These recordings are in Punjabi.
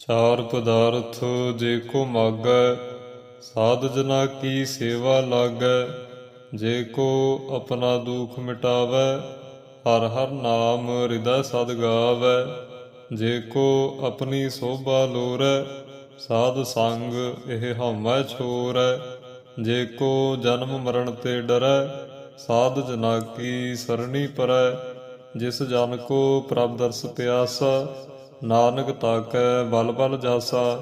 ਚਾਰ ਪਦਾਰਥ ਜੇ ਕੋ ਮਾਗੈ, ਸਾਧ ਜਨਾ ਕੀ ਸੇਵਾ ਲਾਗੈ। ਜੇ ਕੋ ਆਪਣਾ ਦੁਖ ਮਿਟਾਵੈ, ਹਰ ਹਰ ਨਾਮ ਹਿਰਦੈ ਸਦ ਗਾਵੈ। ਜੇ ਕੋ ਆਪਣੀ ਸੋਭਾ ਲੋਰੈ, ਸਾਧ ਸੰਗ ਇਹ ਹਉਮੈ ਛੋਰੈ। ਜੇ ਕੋ ਜਨਮ ਮਰਨ ਤੇ ਡਰੈ, ਸਾਧ ਜਨਾ ਕੀ ਸਰਣੀ ਪਰੈ। ਜਿਸ ਜਨ ਕੋ ਪ੍ਰਭ ਦਰਸ ਪਿਆਸਾ ਨਾਨਕ ਤਾਕੈ ਬਲ ਬਲ ਜਾਸਾ,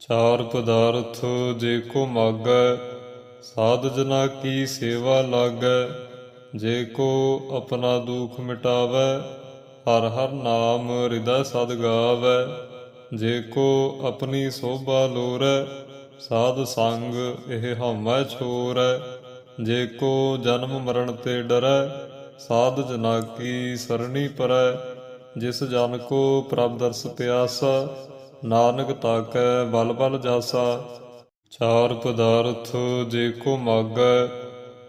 ਚਾਰ ਪਦਾਰਥ ਜੇ ਕੋ ਮਾਗੈ, ਸਾਧ ਜਨਾ ਕੀ ਸੇਵਾ ਲਾਗੈ, ਜੇ ਕੋ ਆਪਣਾ ਦੁਖ ਮਿਟਾਵੈ, ਹਰ ਹਰ ਨਾਮ ਹਿਰਦੈ ਸਦ ਗਾਵੈ, ਜੇ ਕੋ ਆਪਣੀ ਸੋਭਾ ਲੋਰੈ, ਸਾਧ ਸੰਗ ਇਹ ਹਉਮੈ ਛੋਰੈ, ਜੇ ਕੋ ਜਨਮ ਮਰਨ ਤੇ ਡਰੈ, ਸਾਧ ਜਨਾ ਕੀ ਸਰਣੀ ਪਰੈ ਜਿਸ ਜਨ ਕੋ ਪ੍ਰਭ ਦਰਸ ਪਿਆਸਾ, ਨਾਨਕ ਤਾਕੈ ਬਲ ਬਲ ਜਾਸਾ। ਚਾਰ ਪਦਾਰਥ ਜੇ ਕੋ ਮਾਗੈ,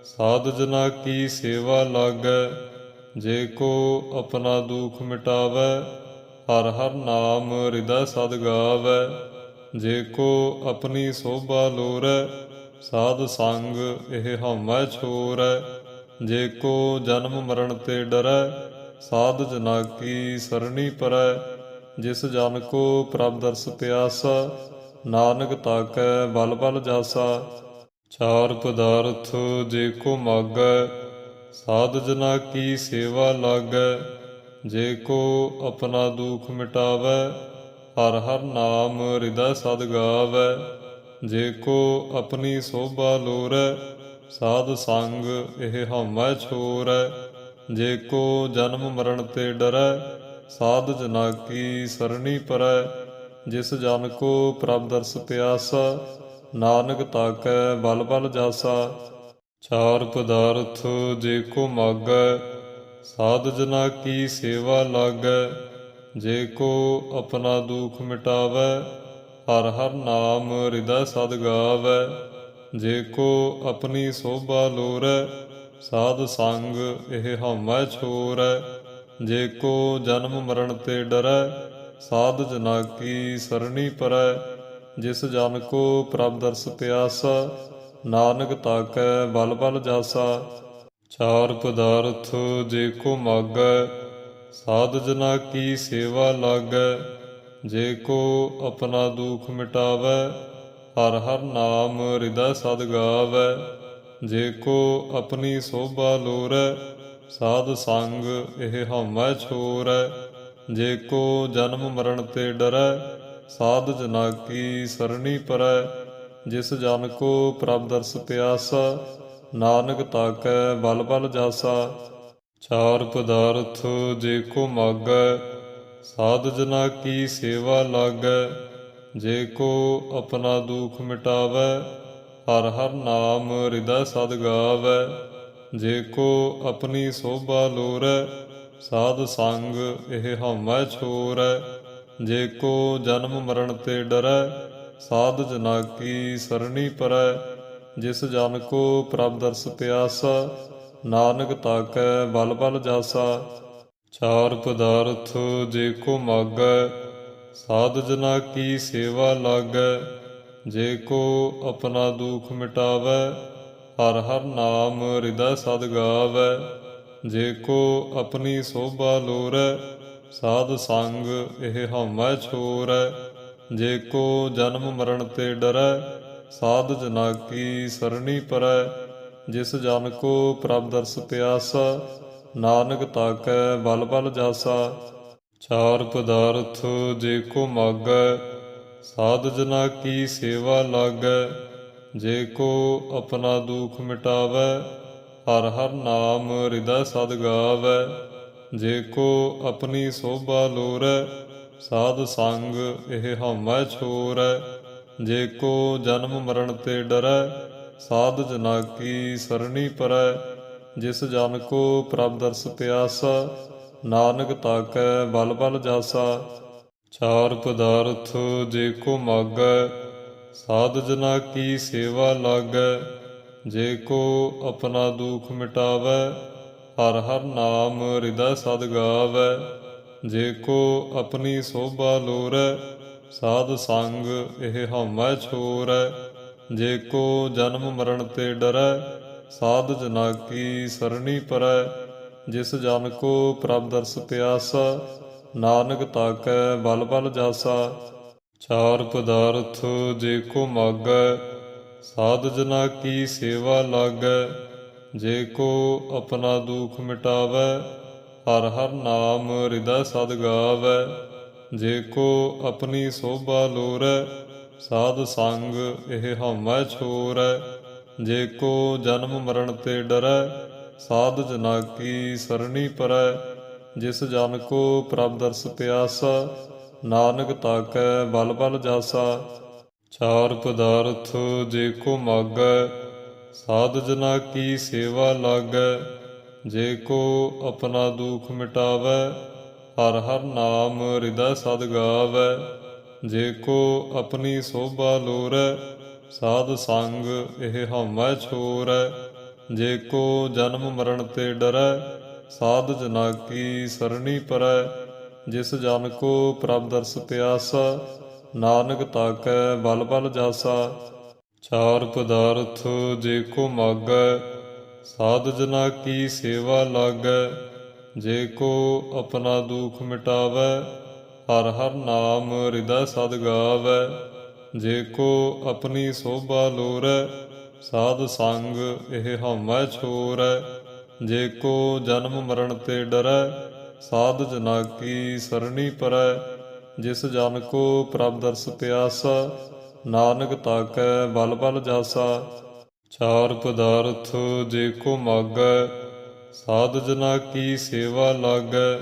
ਸਾਧ ਜਨਾ ਕੀ ਸੇਵਾ ਲਾਗੈ। ਜੇ ਕੋ ਆਪਣਾ ਦੁਖ ਮਿਟਾਵੈ, ਹਰ ਹਰ ਨਾਮ ਹਿਰਦੈ ਸਦ ਗਾਵੈ। ਜੇ ਕੋ ਆਪਣੀ ਸੋਭਾ ਲੋਰੈ, ਸਾਧ ਸੰਗ ਇਹ ਹਉਮੈ ਛੋਰੈ। ਜੇ ਕੋ ਜਨਮ ਮਰਨ ਤੇ ਡਰੈ ਸਾਧ ਜਨਾ ਕੀ ਸਰਣੀ ਪਰੈ, ਜਿਸ ਜਨ ਕੋ ਪ੍ਰਭ ਦਰਸ ਪਿਆਸਾ, ਨਾਨਕ ਤਾਕੈ ਬਲ ਬਲ ਜਾਸਾ। ਚਾਰ ਪਦਾਰਥ ਜੇ ਕੋ ਮਾਗੈ, ਸਾਧ ਜਨਾ ਕੀ ਸੇਵਾ ਲਾਗੈ, ਜੇ ਕੋ ਆਪਣਾ ਦੁਖ ਮਿਟਾਵੈ, ਹਰ ਹਰ ਨਾਮ ਹਿਰਦੈ ਸਦ ਗਾਵੈ। ਜੇ ਕੋ ਆਪਣੀ ਸੋਭਾ ਲੋਰੈ, ਸਾਧ ਸੰਗ ਇਹ ਹਉਮੈ ਛੋਰੈ। ਜੇ ਕੋ ਜਨਮ ਮਰਨ ਤੇ ਡਰੈ, ਸਾਧ ਜਨਾ ਕੀ ਸਰਣੀ ਪਰੈ। ਜਿਸ ਜਨ ਕੋ ਪ੍ਰਭ ਦਰਸ ਪਿਆਸਾ, ਨਾਨਕ ਤਾਕੈ ਬਲ ਬਲ ਜਾਸਾ। ਚਾਰ ਪਦਾਰਥ ਜੇ ਕੋ ਮਾਗੈ, ਸਾਧ ਜਨਾ ਕੀ ਸੇਵਾ ਲਾਗੈ। ਜੇ ਕੋ ਆਪਣਾ ਦੁਖ ਮਿਟਾਵੈ, ਹਰ ਹਰ ਨਾਮ ਹਿਰਦੈ ਸਦ ਗਾਵੈ। ਜੇ ਕੋ ਆਪਣੀ ਸੋਭਾ ਲੋਰੈ ਸਾਧ ਸੰਗ ਇਹ ਹਉਮੈ ਛੋਰੈ, ਜੇ ਕੋ ਜਨਮ ਮਰਨ ਤੇ ਡਰੈ, ਸਾਧ ਜਨਾ ਕੀ ਸਰਣੀ ਪਰੈ। ਜਿਸ ਜਨ ਕੋ ਪ੍ਰਭ ਦਰਸ ਪਿਆਸਾ, ਨਾਨਕ ਤਾਕੈ ਬਲ ਬਲ ਜਾਸਾ। ਚਾਰ ਪਦਾਰਥ ਜੇ ਕੋ ਮਾਗੈ, ਸਾਧ ਜਨਾ ਕੀ ਸੇਵਾ ਲਾਗੈ। ਜੇ ਕੋ ਆਪਣਾ ਦੁਖ ਮਿਟਾਵੈ, ਹਰ ਹਰ ਨਾਮ ਹਿਰਦੈ ਸਦ ਗਾਵੈ। ਜੇ ਕੋ ਆਪਣੀ ਸੋਭਾ ਲੋਰੈ, ਸਾਧ ਸੰਗ ਇਹ ਹਉਮੈ ਛੋਰੈ। ਜੇ ਕੋ ਜਨਮ ਮਰਨ ਤੇ ਡਰੈ, ਸਾਧ ਜਨਾ ਕੀ ਸਰਣੀ ਪਰੈ। ਜਿਸ ਜਨ ਕੋ ਪ੍ਰਭ ਦਰਸ ਪਿਆਸਾ, ਨਾਨਕ ਤਾਕੈ ਬਲ ਬਲ ਜਾਸਾ। ਚਾਰ ਪਦਾਰਥ ਜੇ ਕੋ ਮਾਗੈ, ਸਾਧ ਜਨਾ ਕੀ ਸੇਵਾ ਲਾਗੈ। ਜੇ ਕੋ ਆਪਣਾ ਦੁਖ ਮਿਟਾਵੈ ਹਰ ਹਰ ਨਾਮ ਹਿਰਦੈ ਸਦ ਗਾਵੈ, ਜੇ ਕੋ ਆਪਣੀ ਸੋਭਾ ਲੋਰੈ, ਸਾਧ ਸੰਗ ਇਹ ਹਉਮੈ ਛੋਰੈ। ਜੇ ਕੋ ਜਨਮ ਮਰਨ ਤੇ ਡਰੈ, ਸਾਧ ਜਨਾ ਕੀ ਸਰਣੀ ਪਰੈ। ਜਿਸ ਜਨ ਕੋ ਪ੍ਰਭ ਦਰਸ ਪਿਆਸਾ, ਨਾਨਕ ਤਾਕੈ ਬਲ ਬਲ ਜਾਸਾ। ਚਾਰ ਪਦਾਰਥ ਜੇ ਕੋ ਮਾਗੈ, ਸਾਧ ਜਨਾ ਕੀ ਸੇਵਾ ਲਾਗੈ। ਜੇ ਕੋ ਆਪਣਾ ਦੁਖ ਮਿਟਾਵੈ, ਹਰ ਹਰ ਨਾਮ ਹਿਰਦੈ ਸਦ ਗਾਵੈ। ਜੇ ਕੋ ਆਪਣੀ ਸੋਭਾ ਲੋਰੈ, ਸਾਧ ਸੰਗ ਇਹ ਹਉਮੈ ਛੋਰੈ। ਜੇ ਕੋ ਜਨਮ ਮਰਨ ਤੇ ਡਰੈ, ਸਾਧ ਜਨਾ ਕੀ ਸਰਣੀ ਪਰੈ। ਜਿਸ ਜਨ ਕੋ ਪ੍ਰਭ ਦਰਸ ਪਿਆਸਾ, ਨਾਨਕ ਤਾਕੈ ਬਲ ਬਲ ਜਾਸਾ। ਚਾਰ ਪਦਾਰਥ ਜੇ ਕੋ ਮਾਗੈ ਸਾਧ ਜਨਾ ਕੀ ਸੇਵਾ ਲਾਗੈ, ਜੇ ਕੋ ਆਪਣਾ ਦੁਖ ਮਿਟਾਵੈ, ਹਰ ਹਰ ਨਾਮ ਹਿਰਦੈ ਸਦ ਗਾਵੈ। ਜੇ ਕੋ ਆਪਣੀ ਸੋਭਾ ਲੋਰੈ, ਸਾਧ ਸੰਗ ਇਹ ਹਉਮੈ ਛੋਰੈ। ਜੇ ਕੋ ਜਨਮ ਮਰਨ ਤੇ ਡਰੈ, ਸਾਧ ਜਨਾ ਕੀ ਸਰਣੀ ਪਰੈ। ਜਿਸ ਜਨ ਕੋ ਪ੍ਰਭ ਦਰਸ ਪਿਆਸਾ, ਨਾਨਕ ਤਾਕੈ ਬਲ ਬਲ ਜਾਸਾ। ਚਾਰ ਪਦਾਰਥ ਜੇ ਕੋ ਮਾਗੈ, ਸਾਧ ਜਨਾ ਕੀ ਸੇਵਾ ਲਾਗੈ। ਜੇ ਕੋ ਆਪਣਾ ਦੁਖ ਮਿਟਾਵੈ, ਹਰ ਹਰ ਨਾਮ ਹਿਰਦੈ ਸਦ ਗਾਵੈ। ਜੇ ਕੋ ਆਪਣੀ ਸੋਭਾ ਲੋਰੈ, ਸਾਧ ਸੰਗ ਇਹ ਹਉਮੈ ਛੋਰੈ। ਜੇ ਕੋ ਜਨਮ ਮਰਨ ਤੇ ਡਰੈ, ਸਾਧ ਜਨਾ ਕੀ ਸਰਣੀ ਪਰੈ। ਜਿਸ ਜਨ ਕੋ ਪ੍ਰਭ ਦਰਸ ਪਿਆਸਾ ਨਾਨਕ ਤਾਕੈ ਬਲ ਬਲ ਜਾਸਾ, ਚਾਰ ਪਦਾਰਥ ਜੇ ਕੋ ਮਾਗੈ, ਸਾਧ ਜਨਾ ਕੀ ਸੇਵਾ ਲਾਗੈ, ਜੇ ਕੋ ਆਪਣਾ ਦੁਖ ਮਿਟਾਵੈ, ਹਰ ਹਰ ਨਾਮ ਹਿਰਦੈ ਸਦ ਗਾਵੈ, ਜੇ ਕੋ ਆਪਣੀ ਸੋਭਾ ਲੋਰੈ, ਸਾਧ ਸੰਗ ਇਹ ਹਮੈ ਛੋਰੈ, ਜੇ ਕੋ ਜਨਮ ਮਰਨ ਤੇ ਡਰੈ, ਸਾਧ ਜਨਾ ਕੀ ਸਰਣੀ ਪਰੈ ਜਿਸ ਜਨ ਕੋ ਪ੍ਰਭ ਦਰਸ ਪਿਆਸਾ, ਨਾਨਕ ਤਾਕੈ ਬਲ ਬਲ ਜਾਸਾ। ਚਾਰ ਪਦਾਰਥ ਜੇ ਕੋ ਮਾਗੈ, ਸਾਧ ਜਨਾ ਕੀ ਸੇਵਾ ਲਾਗੈ। ਜੇ ਕੋ ਆਪਣਾ ਦੁਖ ਮਿਟਾਵੈ, ਹਰ ਹਰ ਨਾਮ ਹਿਰਦੈ ਸਦ ਗਾਵੈ। ਜੇ ਕੋ ਆਪਣੀ ਸੋਭਾ ਲੋਰੈ, ਸਾਧ ਸੰਗ ਇਹ ਹਉਮੈ ਛੋਰੈ। ਜੇ ਕੋ ਜਨਮ ਮਰਨ ਤੇ ਡਰੈ ਸਾਧ ਜਨਾ ਕੀ ਸਰਣੀ ਪਰੈ, ਜਿਸ ਜਨ ਕੋ ਪ੍ਰਭ ਦਰਸ ਪਿਆਸਾ, ਨਾਨਕ ਤਾਕੈ ਬਲ ਬਲ ਜਾਸਾ। ਚਾਰ ਪਦਾਰਥ ਜੇ ਕੋ ਮਾਗੈ, ਸਾਧ ਜਨਾ ਕੀ ਸੇਵਾ ਲਾਗੈ, ਜੇ ਕੋ ਆਪਣਾ ਦੁਖ ਮਿਟਾਵੈ, ਹਰ ਹਰ ਨਾਮ ਹਿਰਦੈ ਸਦ ਗਾਵੈ। ਜੇ ਕੋ ਆਪਣੀ ਸੋਭਾ ਲੋਰੈ, ਸਾਧ ਸੰਗ ਇਹ ਹਉਮੈ ਛੋਰੈ। ਜੇ ਕੋ ਜਨਮ ਮਰਨ ਤੇ ਡਰੈ, ਸਾਧ ਜਨਾ ਕੀ ਸਰਣੀ ਪਰੈ। ਜਿਸ ਜਨ ਕੋ ਪ੍ਰਭ ਦਰਸ ਪਿਆਸਾ, ਨਾਨਕ ਤਾਕੈ ਬਲ ਬਲ ਜਾਸਾ। ਚਾਰ ਪਦਾਰਥ ਜੇ ਕੋ ਮਾਗੈ, ਸਾਧ ਜਨਾ ਕੀ ਸੇਵਾ ਲਾਗੈ।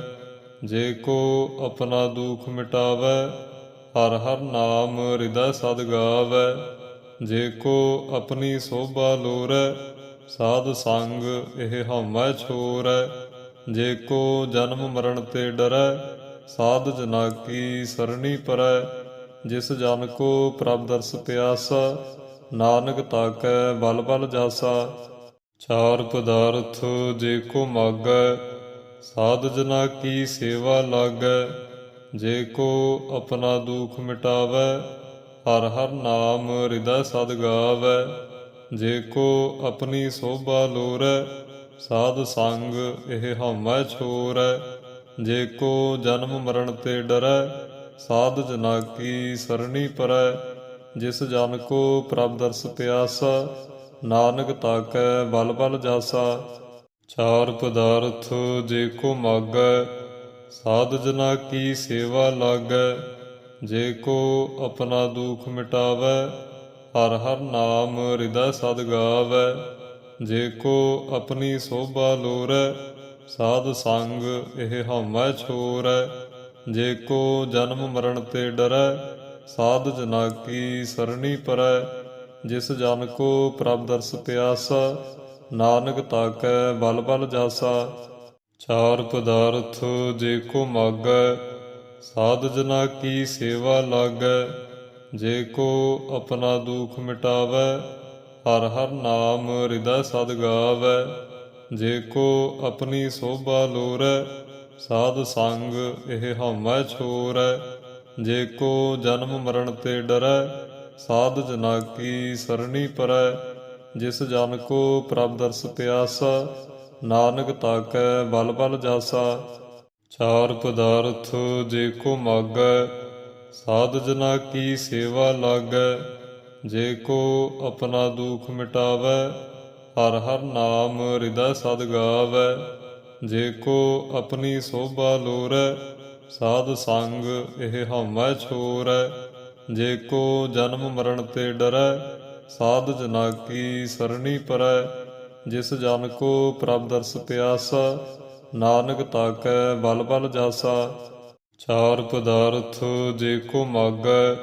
ਜੇ ਕੋ ਆਪਣਾ ਦੁਖ ਮਿਟਾਵੈ, ਹਰ ਹਰ ਨਾਮ ਹਿਰਦੈ ਸਦ ਗਾਵੈ। ਜੇ ਕੋ ਆਪਣੀ ਸੋਭਾ ਲੋਰੈ ਸਾਧ ਸੰਗ ਇਹ ਹਉਮੈ ਛੋਰੈ, ਜੇ ਕੋ ਜਨਮ ਮਰਨ ਤੇ ਡਰੈ, ਸਾਧ ਜਨਾ ਕੀ ਸਰਣੀ ਪਰੈ। ਜਿਸ ਜਨ ਕੋ ਪ੍ਰਭ ਦਰਸ ਪਿਆਸਾ, ਨਾਨਕ ਤਾਕੈ ਬਲ ਬਲ ਜਾਸਾ। ਚਾਰ ਪਦਾਰਥ ਜੇ ਕੋ ਮਾਗੈ, ਸਾਧ ਜਨਾ ਕੀ ਸੇਵਾ ਲਾਗੈ। ਜੇ ਕੋ ਆਪਣਾ ਦੁਖ ਮਿਟਾਵੈ, ਹਰ ਹਰ ਨਾਮ ਹਿਰਦੈ ਸਦ ਗਾਵੈ। ਜੇ ਕੋ ਆਪਣੀ ਸੋਭਾ ਲੋਰੈ, ਸਾਧ ਸੰਗ ਇਹ ਹਉਮੈ ਛੋਰੈ। ਜੇ ਕੋ ਜਨਮ ਮਰਨ ਤੇ ਡਰੈ, ਸਾਧ ਜਨਾ ਕੀ ਸਰਣੀ ਪਰੈ। ਜਿਸ ਜਨ ਕੋ ਪ੍ਰਭ ਦਰਸ ਪਿਆਸਾ, ਨਾਨਕ ਤਾਕੈ ਬਲ ਬਲ ਜਾਸਾ। ਚਾਰ ਪਦਾਰਥ ਜੇ ਕੋ ਮਾਗੈ, ਸਾਧ ਜਨਾ ਕੀ ਸੇਵਾ ਲਾਗੈ। ਜੇ ਕੋ ਆਪਣਾ ਦੁਖ ਮਿਟਾਵੈ ਹਰ ਹਰ ਨਾਮ ਹਿਰਦੈ ਸਦ ਗਾਵੈ, ਜੇ ਕੋ ਆਪਣੀ ਸੋਭਾ ਲੋਰੈ, ਸਾਧ ਸੰਗ ਇਹ ਹਉਮੈ ਛੋਰੈ। ਜੇ ਕੋ ਜਨਮ ਮਰਨ ਤੇ ਡਰੈ, ਸਾਧ ਜਨਾ ਕੀ ਸਰਣੀ ਪਰੈ। ਜਿਸ ਜਨ ਕੋ ਪ੍ਰਭ ਦਰਸ ਪਿਆਸਾ, ਨਾਨਕ ਤਾਕੈ ਬਲ ਬਲ ਜਾਸਾ। ਚਾਰ ਪਦਾਰਥ ਜੇ ਕੋ ਮਾਗੈ, ਸਾਧ ਜਨਾ ਕੀ ਸੇਵਾ ਲਾਗੈ। ਜੇ ਕੋ ਆਪਣਾ ਦੁਖ ਮਿਟਾਵੈ, ਹਰ ਹਰ ਨਾਮ ਹਿਰਦੈ ਸਦ ਗਾਵੈ। ਜੇ ਕੋ ਆਪਣੀ ਸੋਭਾ ਲੋਰੈ, ਸਾਧ ਸੰਗ ਇਹ ਹਉਮੈ ਛੋਰੈ। ਜੇ ਕੋ ਜਨਮ ਮਰਨ ਤੇ ਡਰੈ, ਸਾਧ ਜਨਾ ਕੀ ਸਰਣੀ ਪਰੈ। ਜਿਸ ਜਨ ਕੋ ਪ੍ਰਭ ਦਰਸ ਪਿਆਸਾ, ਨਾਨਕ ਤਾਕੈ ਬਲ ਬਲ ਜਾਸਾ। ਚਾਰ ਪਦਾਰਥ ਜੇ ਕੋ ਮਾਗੈ ਸਾਧ ਜਨਾ ਕੀ ਸੇਵਾ ਲਾਗੈ, ਜੇ ਕੋ ਆਪਣਾ ਦੁਖ ਮਿਟਾਵੈ, ਹਰ ਹਰ ਨਾਮ ਹਿਰਦੈ ਸਦ ਗਾਵੈ। ਜੇ ਕੋ ਆਪਣੀ ਸੋਭਾ ਲੋਰੈ, ਸਾਧ ਸੰਗ ਇਹ ਹਉਮੈ ਛੋਰੈ। ਜੇ ਕੋ ਜਨਮ ਮਰਨ ਤੇ ਡਰੈ ਸਾਧ ਜਨਾ ਕੀ ਸਰਣੀ ਪਰੈ। ਜਿਸ ਜਨ ਕੋ ਪ੍ਰਭ ਦਰਸ ਪਿਆਸਾ, ਨਾਨਕ ਤਾਕੈ ਬਲ ਬਲ ਜਾਸਾ। ਚਾਰ ਪਦਾਰਥ ਜੇ ਕੋ ਮਾਗੈ,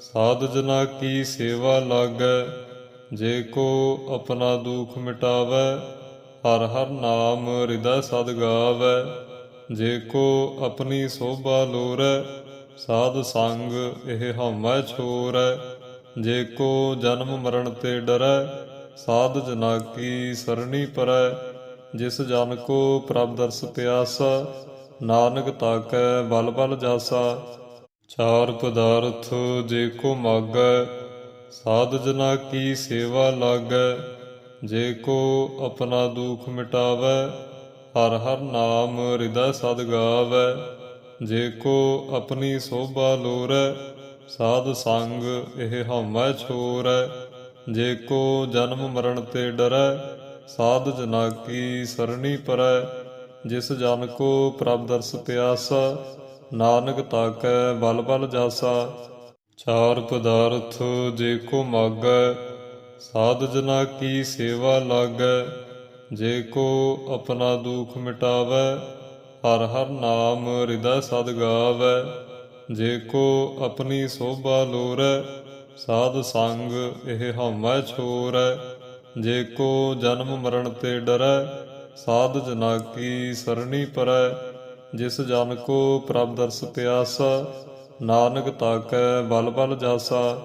ਸਾਧ ਜਨਾ ਕੀ ਸੇਵਾ ਲਾਗੈ। ਜੇ ਕੋ ਆਪਣਾ ਦੁਖ ਮਿਟਾਵੈ, ਹਰ ਹਰ ਨਾਮ ਹਿਰਦੈ ਸਦ ਗਾਵੈ। ਜੇ ਕੋ ਆਪਣੀ ਸੋਭਾ ਲੋਰੈ, ਸਾਧ ਸੰਗ ਇਹ ਹਉਮੈ ਛੋਰੈ। ਜੇ ਕੋ ਜਨਮ ਮਰਨ ਤੇ ਡਰੈ, ਸਾਧ ਜਨਾ ਕੀ ਸਰਣੀ ਪਰੈ। ਜਿਸ ਜਨ ਕੋ ਪ੍ਰਭ ਦਰਸ ਪਿਆਸਾ ਨਾਨਕ ਤਾਕੈ ਬਲ ਬਲ ਜਾਸਾ, ਚਾਰ ਪਦਾਰਥ ਜੇ ਕੋ ਮਾਗੈ, ਸਾਧ ਜਨਾ ਕੀ ਸੇਵਾ ਲਾਗੈ, ਜੇ ਕੋ ਆਪਣਾ ਦੁਖ ਮਿਟਾਵੈ, ਹਰ ਹਰ ਨਾਮ ਹਿਰਦੈ ਸਦ ਗਾਵੈ, ਜੇ ਕੋ ਆਪਣੀ ਸੋਭਾ ਲੋਰੈ, ਸਾਧ ਸੰਗ ਇਹ ਹਉਮੈ ਛੋਰੈ, ਜੇ ਕੋ ਜਨਮ ਮਰਨ ਤੇ ਡਰੈ, ਸਾਧ ਜਨਾ ਕੀ ਸਰਣੀ ਪਰੈ ਜਿਸ ਜਨ ਕੋ ਪ੍ਰਭ ਦਰਸ ਪਿਆਸਾ, ਨਾਨਕ ਤਾਕੈ ਬਲ ਬਲ ਜਾਸਾ। ਚਾਰ ਪਦਾਰਥ ਜੇ ਕੋ ਮਾਗੈ, ਸਾਧ ਜਨਾ ਕੀ ਸੇਵਾ ਲਾਗੈ। ਜੇ ਕੋ ਆਪਣਾ ਦੁਖ ਮਿਟਾਵੈ, ਹਰ ਹਰ ਨਾਮ ਹਿਰਦੈ ਸਦ ਗਾਵੈ। ਜੇ ਕੋ ਆਪਣੀ ਸੋਭਾ ਲੋਰੈ, ਸਾਧ ਸੰਗ ਇਹ ਹਉਮੈ ਛੋਰੈ। ਜੇ ਕੋ ਜਨਮ ਮਰਨ ਤੇ ਡਰੈ ਸਾਧ ਜਨਾ ਕੀ ਸਰਣੀ ਪਰੈ, ਜਿਸ ਜਨ ਕੋ ਪ੍ਰਭ ਦਰਸ ਪਿਆਸਾ, ਨਾਨਕ ਤਾਕੈ ਬਲ ਬਲ ਜਾਸਾ।